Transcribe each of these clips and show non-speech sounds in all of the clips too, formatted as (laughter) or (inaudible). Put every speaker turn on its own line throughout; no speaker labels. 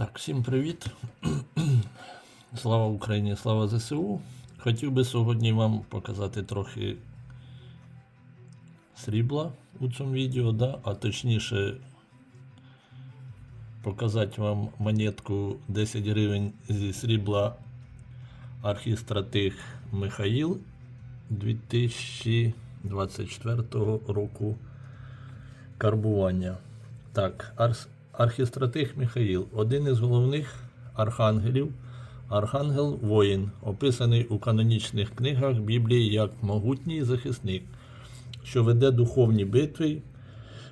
Так, всім привіт. (clears throat) Слава Україні, слава ЗСУ. Хотів би сьогодні вам показати трохи срібла у цьому відео, да? а точніше показати вам монетку 10 гривень зі срібла архістратиг Михаїл 2024 року карбування. Так, арс- архістратиг Михаїл, один із головних архангелів, архангел воїн, описаний у канонічних книгах Біблії як могутній захисник, що веде духовні битви,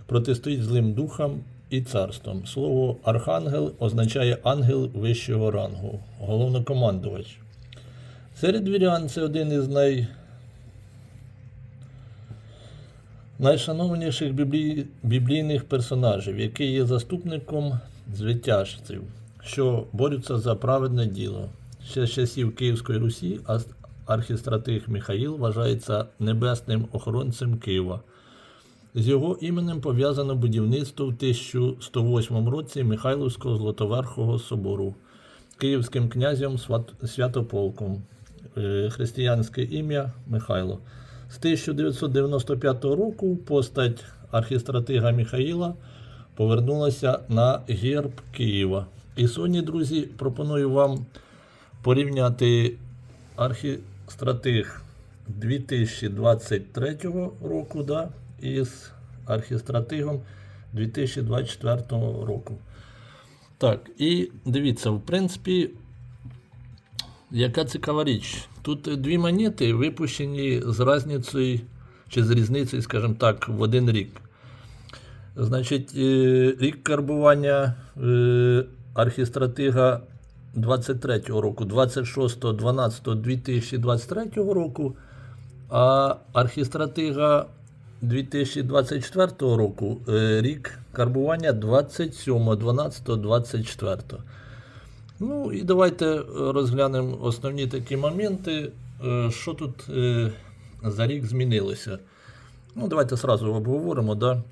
протистоїть злим духам і царствам. Слово архангел означає ангел вищого рангу, головнокомандувач. Серед вірян це один із най... найшановніших біблій... біблійних персонажів, який є заступником звитяжців, що борються за праведне діло. Ще з часів Київської Русі архістратиг Михаїл вважається небесним охоронцем Києва. З його іменем пов'язано будівництво в 1108 році Михайловського Златоверхого собору київським князем Святополком. Е, Християнське ім'я Михайло. З 1995 року постать архістратига Михаїла повернулася на герб Києва. І сьогодні, друзі, пропоную вам порівняти архістратиг 2023 року да, із архістратигом 2024 року. Так, і дивіться, в принципі, яка цікава річ. Тут дві монети випущені з різницею, чи з різницею, скажімо так, в один рік. Значить, е, рік карбування е, архістратига 23-го року, 26.12.2023 року, а архістратига 2024 року е, рік карбування 27.12.24. Ну і давайте е, розглянемо основні такі моменти, е, що тут е, за рік змінилося. Ну, давайте сразу обговоримо. Да?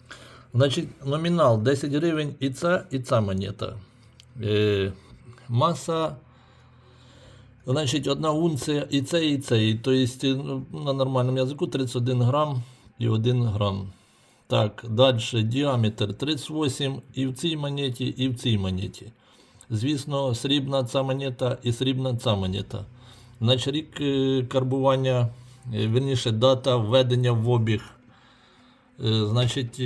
Значить, номінал 10 гривень і ця, і ця монета. Е, маса, значить, одна унція і це, і це. Тобто, на нормальному язику 31 грам і 1 грам. Так, далі діаметр 38 і в цій монеті, і в цій монеті. Звісно, срібна ця монета і срібна ця монета. Значить, рік е, карбування, е, вірніше, дата введення в обіг. Е, Значить,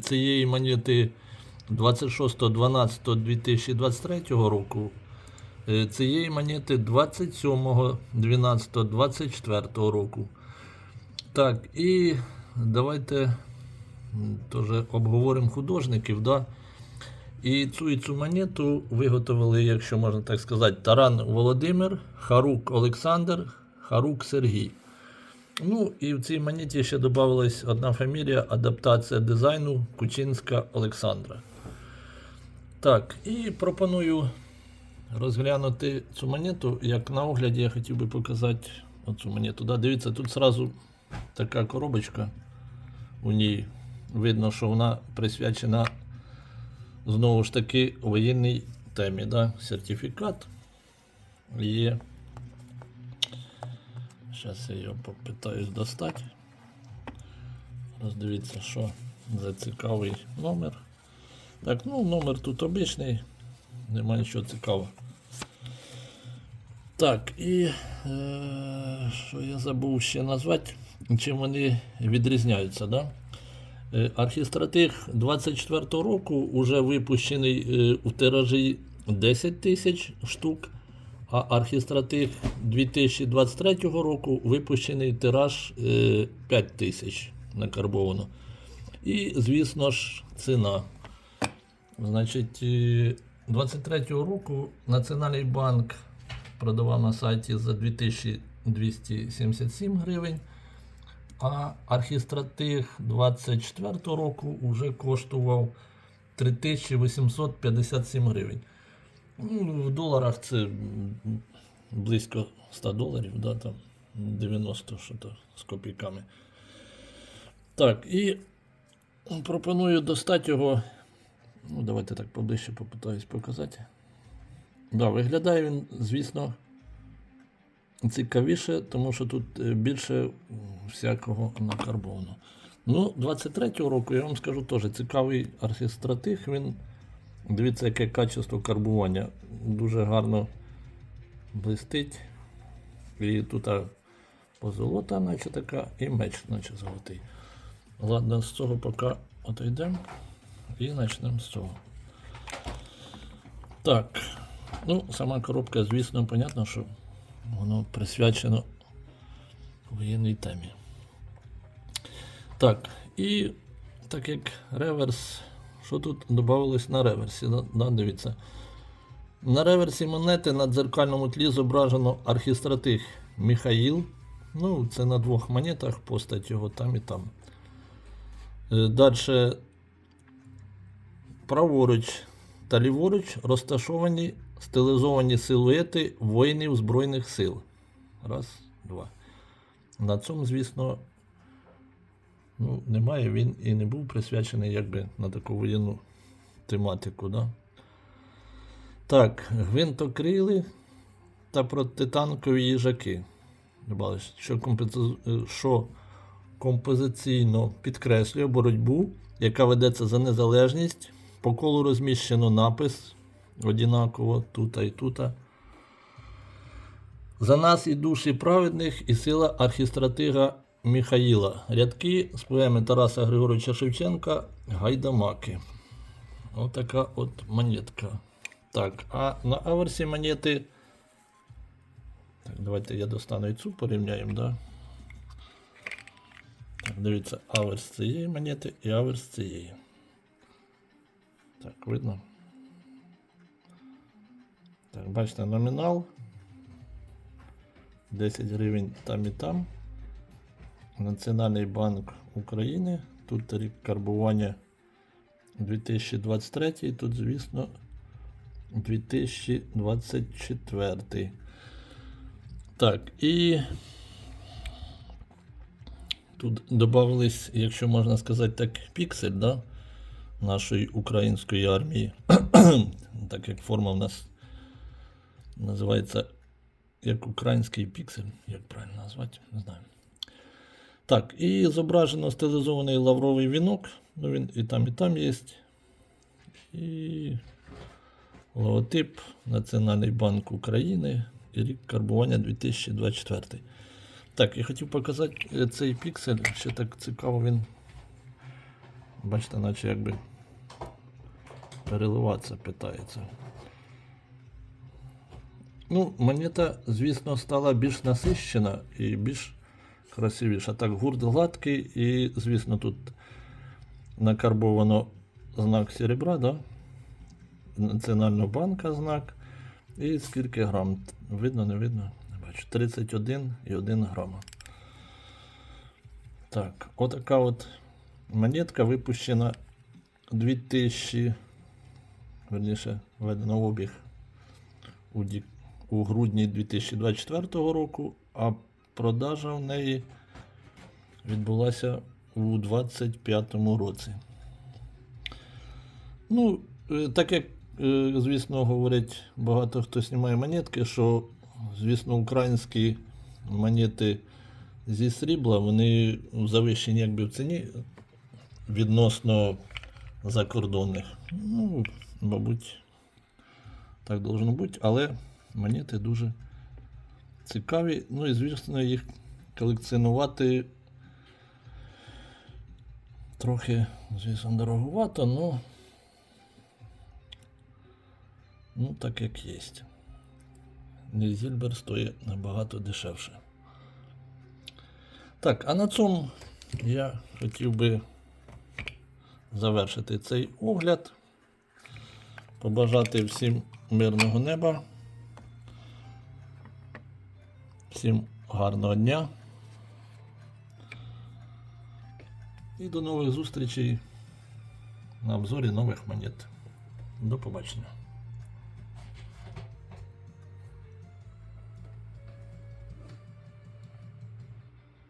цієї монети 26.12.2023 року. Цієї монети 27.12.24 року. Так, і давайте теж обговоримо художників. Да? І цю і цю монету виготовили, якщо можна так сказати, Таран Володимир, Харук Олександр, Харук Сергій. Ну і в цій монеті ще додавалась одна фамілія, адаптація дизайну Кучинська Олександра. Так, і пропоную розглянути цю монету. Як на огляді я хотів би показати оцю монету. Да, дивіться, тут зразу така коробочка. У ній видно, що вона присвячена знову ж таки воєнній темі. Да? Сертифікат є. Зараз я його попитаюсь достати. Роздивіться, що за цікавий номер. Так, ну номер тут обичний, нема нічого цікавого. Так, і е, що я забув ще назвати, чим вони відрізняються. Да? Е, Архістратиг 24 року вже випущений е, у тиражі 10 тисяч штук, а архістратиг 2023 року випущений тираж е, 5 тисяч накарбовано. І, звісно ж, ціна. Значить, е, 23 року Національний банк продавав на сайті за 2277 гривень. А архістратиг 24 року вже коштував 3857 гривень. Ну, в доларах це близько 100 доларів, да, там 90 що то з копійками. Так, і пропоную достати його Ну, давайте так поближче попитаюсь показати. Да, виглядає він, звісно, цікавіше, тому що тут е, більше всякого накарбовано. Ну, 23-го року, я вам скажу теж цікавий архістратиг. Він, дивіться, яке качество карбування. Дуже гарно блистить. І тут позолота, наче така, і меч, наче золотий. Ладно, з цього поки отойдемо і почнемо з цього. Так. Ну, сама коробка, звісно, понятно, що воно присвячено воєнній темі. Так, і так як реверс, що тут додавалось на реверсі? Да, дивіться. На реверсі монети на дзеркальному тлі зображено архістратиг Міхаїл. Ну, це на двох монетах, постать його там і там. Далі праворуч та ліворуч розташовані стилізовані силуети воїнів Збройних сил. Раз, два. На цьому, звісно, ну, немає. Він і не був присвячений якби на таку воєнну тематику. Да? Так, гвинтокрили та протитанкові їжаки. Що, що композиційно підкреслює боротьбу, яка ведеться за незалежність. По колу розміщено напис однаково тут і тут. За нас і душі праведних, і сила архістратига Міхаїла. Рядки з поеми Тараса Григоровича Шевченка Гайдамаки. Отака от монетка. Так, а на аверсі монети. Так, давайте я достану і цю порівняємо, да? Так, дивіться, аверс цієї монети і аверс цієї. Так, видно? Так, бачите, номінал. 10 гривень там і там. Національний банк України. Тут рік карбування 2023, тут, звісно, 2024. Так, і тут додавались, якщо можна сказати так, піксель, да? нашої української армії. (clears throat) так як форма в нас називається як український піксель, як правильно назвати, не знаю. Так, і зображено стилізований лавровий вінок. Ну, він і там, і там є. І логотип Національний банк України і рік карбування 2024. Так, я хотів показати е, цей піксель. Ще так цікаво він. Бачите, наче якби переливатися питається. Ну, монета, звісно, стала більш насищена і більш красивіша. Так, гурт гладкий, і, звісно, тут накарбовано знак серебра, да? Національного банка знак. І скільки грам? Видно, не видно? Не бачу. 31,1 грама. Так, отака от монетка випущена 2000, верніше, введено в обіг у, ді- у грудні 2024 року, а продажа в неї відбулася у 2025 році. Ну, е, так як, е, звісно, говорять багато хто знімає монетки, що, звісно, українські монети зі срібла, вони завищені якби в ціні відносно закордонних. Ну, мабуть, так должно бути, але монети дуже цікаві. Ну і звісно, їх колекціонувати трохи, звісно, дороговато, но ну, так як є. Нізільбер стоїть набагато дешевше. Так, а на цьому я хотів би завершити цей огляд. Побажати всім мирного неба. Всім гарного дня. І до нових зустрічей на обзорі нових монет. До побачення.